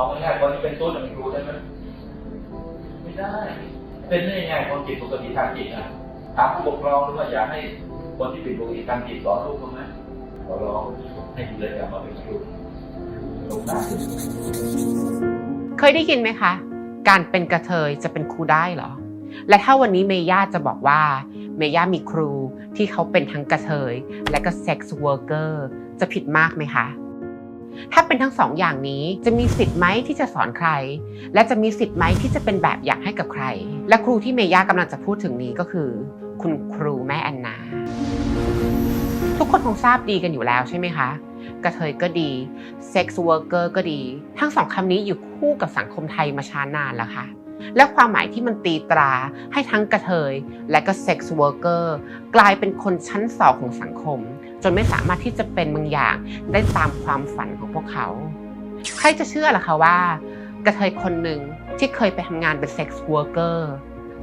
เอาง่ายๆคนที่เป็นตุ้นเป็นครูได้ไหมไม่ได้ เป็นได้ยังไงคนผิดปกติทางจิตอะถามผู้ปกครองดูว่าอยากให้คนที่ผิดปกติทางจิตสอนลูกเขาไหมขอร้องให้ดูเลยกลับมาเป็นครูสงสาเคยได้ยินไหมคะ การเป็นกระเทยจะเป็นครูได้เหรอ และถ้าวันนี้เมย่าจะบอกว่า เมย่ามีครูที่เขาเป็นทั้งกระเทย และก็เซ็กซ์เวิร์กเกอร์จะผิดมากไหมคะ ถ้าเป็นทั้งสองอย่างนี้จะมีสิทธิ์ไหมที่จะสอนใคร และจะมีสิทธิ์ไหมที่จะเป็นแบบอย่างให้กับใคร และครูที่เมย่ากำลังจะพูดถึงนี้ก็คือ คุณครูแม่แอนนา ทุกคนคงทราบดีกันอยู่แล้วใช่ไหมคะ กระเทยก็ดีเซ็กซ์เวิร์กเกอร์ก็ดี ทั้งสองคำนี้อยู่คู่กับสังคมไทยมาช้านานแล้วค่ะและความหมายที่มันตีตราให้ทั้งกระเทย และก็เซ็กซ์เวิร์กเกอร์กลายเป็นคนชั้นสองของสังคม จนไม่สามารถที่จะเป็นบางอย่างได้ตามความฝันของพวกเขา ใครจะเชื่อล่ะคะว่ากระเทยคนหนึ่งที่เคยไปทำงานเป็นเซ็กซ์วิร์เกอร์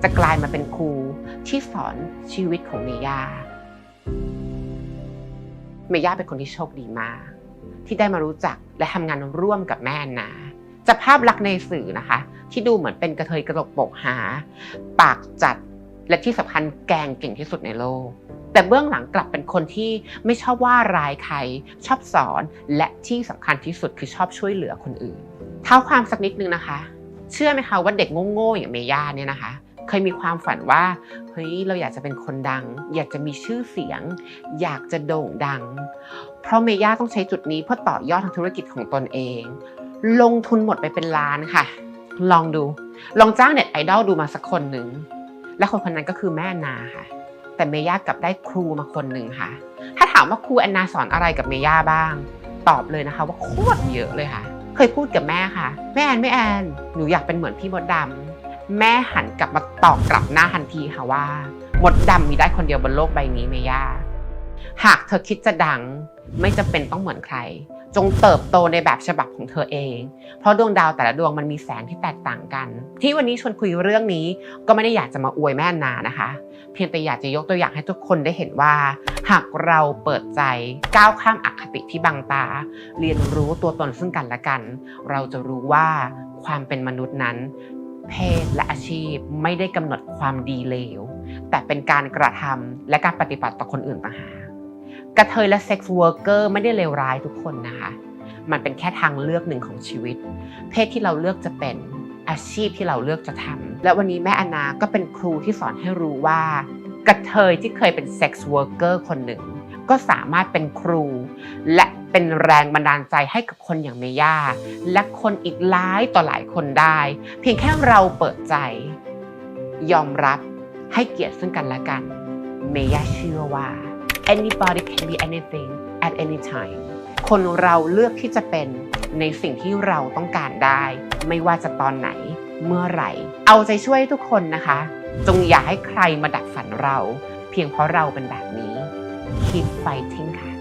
จะกลายมาเป็นครูที่สอนชีวิตของเมย่า เมย่าเป็นคนที่โชคดีมาก ที่ได้มารู้จักและทำงานร่วมกับแม่นาจากภาพลักษณ์ในสื่อนะคะ ที่ดูเหมือนเป็นกระเทยกระโดกปกหา ปากจัดและที่สำคัญแกงเก่งที่สุดในโลก แต่เบื้องหลังกลับเป็นคนที่ไม่ชอบว่ารายใคร ชอบสอนและที่สำคัญที่สุดคือชอบช่วยเหลือคนอื่น เท้าความสักนิดนึงนะคะ เชื่อไหมคะว่าเด็กโง่ๆอย่างเมย่าเนี่ยนะคะ เคยมีความฝันว่าเฮ้ยเราอยากจะเป็นคนดัง อยากจะมีชื่อเสียง อยากจะโด่งดัง เพราะเมย่าต้องใช้จุดนี้เพื่อต่อยอดทางธุรกิจของตนเอง ลงทุนหมดไปเป็นล้านค่ะ ลองดู ลองจ้างเน็ตไอดอลดูมาสักคนหนึ่งและคนคนนั้นก็คือแม่นาค่ะ แต่เมย่ากลับได้ครูมาคนหนึ่งค่ะ ถ้าถามว่าครูแอนนาสอนอะไรกับเมย่าบ้าง ตอบเลยนะคะ ว่าโคตรเยอะเลยค่ะ เคยพูดกับแม่ค่ะแม่แอนแม่แอนหนูอยากเป็นเหมือนพี่มดดำแม่หันกลับมาตอบกลับหน้าทันทีค่ะว่ามดดำมีได้คนเดียวบนโลกใบนี้เมย่าหากเธอคิดจะดังไม่จำเป็นต้องเหมือนใคร จงเติบโตในแบบฉบับของเธอเอง เพราะดวงดาวแต่ละดวงมันมีแสงที่แตกต่างกัน ที่วันนี้ชวนคุยเรื่องนี้ก็ไม่ได้อยากจะมาอวยแม่นานะคะ เพียงแต่อยากจะยกตัวอย่างให้ทุกคนได้เห็นว่า หากเราเปิดใจก้าวข้ามอคติที่บังตา เรียนรู้ตัวตนซึ่งกันและกัน เราจะรู้ว่าความเป็นมนุษย์นั้น เพศและอาชีพไม่ได้กำหนดความดีเลวแต่เป็นการกระทำและการปฏิบัติต่อคนอื่นต่างหาก กระเทยและเซ็กซ์เวิร์กเกอร์ไม่ได้เลวร้ายทุกคนนะคะ มันเป็นแค่ทางเลือกหนึ่งของชีวิต เพศที่เราเลือกจะเป็นอาชีพที่เราเลือกจะทำและวันนี้แม่อนนาก็เป็นครูที่สอนให้รู้ว่า กระเทยที่เคยเป็นเซ็กซ์เวิร์กเกอร์คนหนึ่ง ก็สามารถเป็นครู และเป็นแรงบันดาลใจให้กับคนอย่างเมย่าและคนอีกหลายต่อหลายคนได้ เพียงแค่เราเปิดใจ ยอมรับให้เกียรติซึ่งกันและกัน เมย่าเชื่อว่า anybody can be anything at any time คนเราเลือกที่จะเป็นในสิ่งที่เราต้องการได้ ไม่ว่าจะตอนไหนเมื่อไหร่ เอาใจช่วยทุกคนนะคะ จงอย่าให้ใครมาดักฝันเรา เพียงเพราะเราเป็นแบบนี้ keep fighting ค่ะ